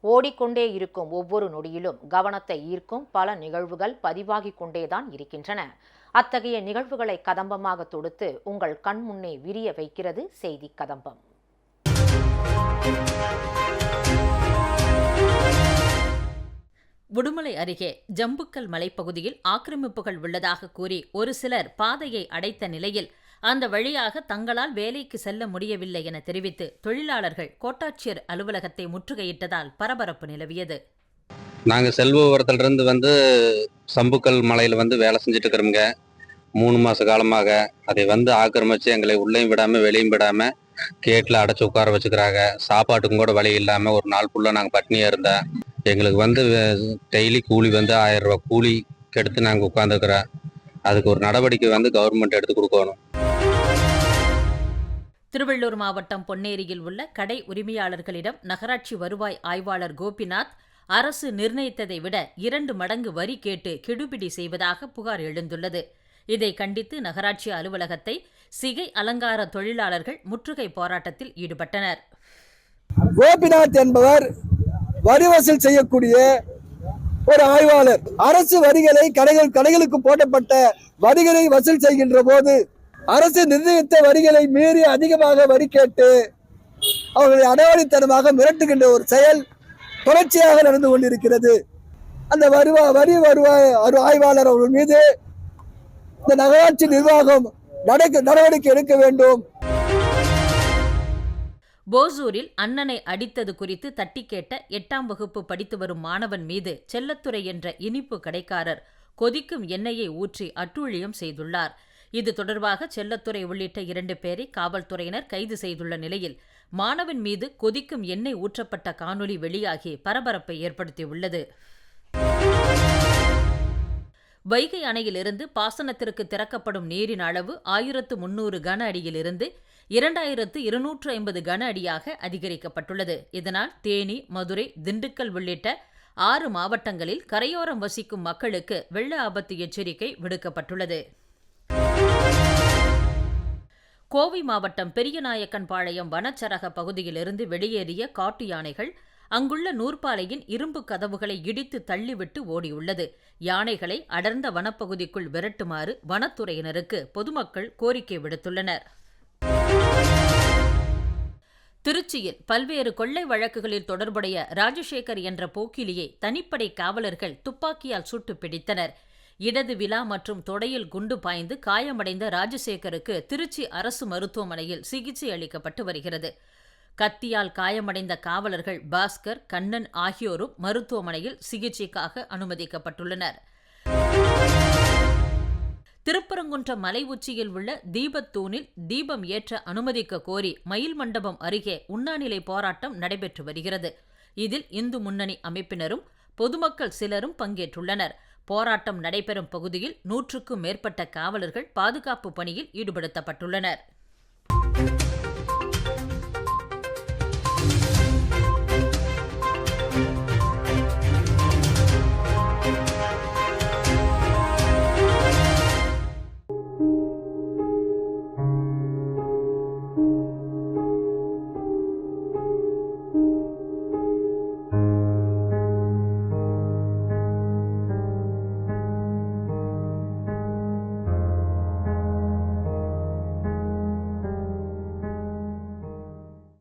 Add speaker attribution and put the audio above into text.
Speaker 1: ஓடிக்கொண்டே இருக்கும் ஒவ்வொரு நொடியிலும் கவனத்தை ஈர்க்கும் பல நிகழ்வுகள் பதிவாகிக் கொண்டேதான் இருக்கின்றன. அத்தகைய நிகழ்வுகளை கதம்பமாக தொடுத்து உங்கள் கண் முன்னே விரிய வைக்கிறது செய்தி கதம்பம்.
Speaker 2: உடுமலை அருகே ஜம்புக்கல் மலைப்பகுதியில் ஆக்கிரமிப்புகள் உள்ளதாக கூறி ஒரு சிலர் பாதையை அடைத்த நிலையில் அந்த வழியாக தங்களால் வேலைக்கு செல்ல முடியவில்லை என தெரிவித்து தொழிலாளர்கள் கோட்டாட்சியர் அலுவலகத்தை முற்றுகையிட்டதால் பரபரப்பு நிலவியது.
Speaker 3: நாங்கள் செல்வபுரத்துலேருந்து வந்து சம்புக்கல் மலையில் வந்து வேலை செஞ்சுட்டு இருக்கிறோங்க மூணு மாத காலமாக அதை வந்து ஆக்கிரமிச்சு எங்களை உள்ளேயும் விடாமல் வெளியும் விடாமல் கேட்டில் அடைச்சி உட்கார வச்சுக்கிறாங்க. சாப்பாட்டுக்கும் கூட வழி இல்லாமல் ஒரு நாள் ஃபுல்லாக நாங்கள் பட்னியாக இருந்தேன் எங்களுக்கு வந்து டெய்லி கூலி வந்து ஆயிரம் ரூபா கூலி கெடுத்து நாங்கள் உட்காந்துருக்குறோம் அதுக்கு ஒரு நடவடிக்கை வந்து கவர்மெண்ட் எடுத்து கொடுக்கணும்.
Speaker 2: திருவள்ளூர் மாவட்டம் பொன்னேரியில் உள்ள கடை உரிமையாளர்களிடம் நகராட்சி வருவாய் ஆய்வாளர் கோபிநாத் அரசு நிர்ணயித்ததை விட இரண்டு மடங்கு வரி கேட்டு கெடுபிடி செய்வதாக புகார் எழுந்துள்ளது. இதை கண்டித்து நகராட்சி அலுவலகத்தை சிகை அலங்கார தொழிலாளர்கள் முற்றுகை போராட்டத்தில் ஈடுபட்டனர்.
Speaker 4: கோபிநாத் என்பவர் வரி வசூல் செய்யக்கூடிய ஒரு ஆய்வாளர். அரசு வரிகளை கடைகள் கடைகளுக்கு போடப்பட்ட வரிகளை வசூல் செய்கின்ற போது அரசு நிர்ணயித்த வரிகளை மீறி அதிகமாக வரி கேட்டு அவர்களை அடாவடித்தனமாக மிரட்டுகின்ற ஒரு செயல் தொடர்ச்சியாக நடந்து கொண்டிருக்கிறது. அந்த வருவா வரி வருவாய் ஆய்வாளர் அவர்கள் மீது இந்த நகராட்சி நிர்வாகம் நடக்க- நடவடிக்கை எடுக்க வேண்டும்.
Speaker 2: போசூரில் அண்ணனை அடித்தது குறித்து தட்டி கேட்ட எட்டாம் வகுப்பு படித்து வரும் மாணவன் மீது செல்லத்துறை என்ற இனிப்பு கடைக்காரர் கொதிக்கும் எண்ணெயை ஊற்றி அட்டூழியம் செய்துள்ளார். இது தொடர்பாக செல்லத்துறை உள்ளிட்ட இரண்டு பேரை காவல்துறையினர் கைது செய்துள்ள நிலையில் மாணவன் மீது கொதிக்கும் எண்ணெய் ஊற்றப்பட்ட காணொலி வெளியாகி பரபரப்பை ஏற்படுத்தியுள்ளது. வைகை அணையிலிருந்து பாசனத்திற்கு திறக்கப்படும் நீரின் அளவு ஆயிரத்து முன்னூறு கன அடியிலிருந்து இரண்டாயிரத்து இருநூற்று ஐம்பது கன அடியாக அதிகரிக்கப்பட்டுள்ளது. இதனால் தேனி மதுரை திண்டுக்கல் உள்ளிட்ட ஆறு மாவட்டங்களில் கரையோரம் வசிக்கும் மக்களுக்கு வெள்ள ஆபத்து எச்சரிக்கை விடுக்கப்பட்டுள்ளது. கோவை மாவட்டம் பெரியநாயக்கன்பாளையம் வனச்சரக பகுதியிலிருந்து வெளியேறிய காட்டு யானைகள் அங்குள்ள நூற்பாலையின் இரும்பு கதவுகளை இடித்து தள்ளிவிட்டு ஓடியுள்ளது. யானைகளை அடர்ந்த வனப்பகுதிக்குள் விரட்டுமாறு வனத்துறையினருக்கு பொதுமக்கள் கோரிக்கை விடுத்துள்ளனர். திருச்சியில் பல்வேறு கொள்ளை வழக்குகளில் தொடர்புடைய ராஜசேகர் என்ற போக்கிலியை தனிப்படை காவலர்கள் துப்பாக்கியால் சுட்டு பிடித்தனர். இடது விழா மற்றும் தொடையில் குண்டு பாய்ந்து காயமடைந்த ராஜசேகருக்கு திருச்சி அரசு மருத்துவமனையில் சிகிச்சை அளிக்கப்பட்டு வருகிறது. கத்தியால் காயமடைந்த காவலர்கள் பாஸ்கர் கண்ணன் ஆகியோரும் மருத்துவமனையில் சிகிச்சைக்காக அனுமதிக்கப்பட்டுள்ளனர். திருப்பரங்குன்றம் மலை உச்சியில் உள்ள தீபத்தூணில் தீபம் ஏற்ற அனுமதிக்க கோரி மயில் மண்டபம் அருகே உண்ணாநிலை போராட்டம் நடைபெற்று வருகிறது. இதில் இந்து முன்னணி அமைப்பினரும் பொதுமக்கள் சிலரும் பங்கேற்றுள்ளனர். போராட்டம் நடைபெறும் பகுதியில் நூற்றுக்கும் மேற்பட்ட காவலர்கள் பாதுகாப்பு பணியில் ஈடுபடுத்தப்பட்டுள்ளனர்.